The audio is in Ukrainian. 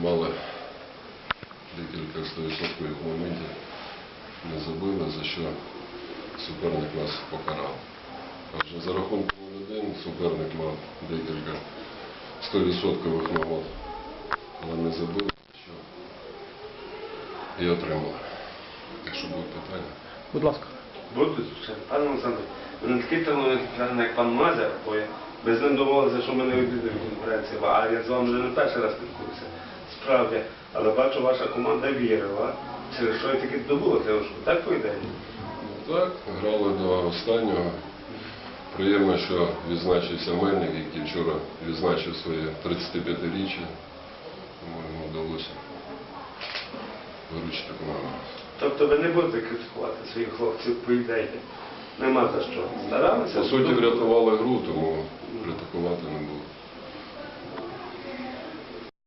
мали декілька 100% моментів, не забили, за що суперник нас покарав. Адже за рахунком 0-1 суперник мав декілька 100% нагод, але не забили, що і отримали. Якщо будуть питання. Будь ласка. Будуть пане Олександр, ви не такий талановитий як пан Мазер, бо я- ми з ним домовилися, що ми не відвідуємо конференції, а я з вами вже не перший раз спілкуюся. Справді, але бачу, ваша команда вірила, через що і таки добула трошку, так по? Ну, Так, грали до останнього. Приємно, що відзначився Мельник, який вчора відзначив своє 35-річчя. Тому йому вдалося виручити команду. Тобто ви не будете критикувати своїх хлопців по ідеї. Нема за що. Старалися? По суті, врятували гру, тому.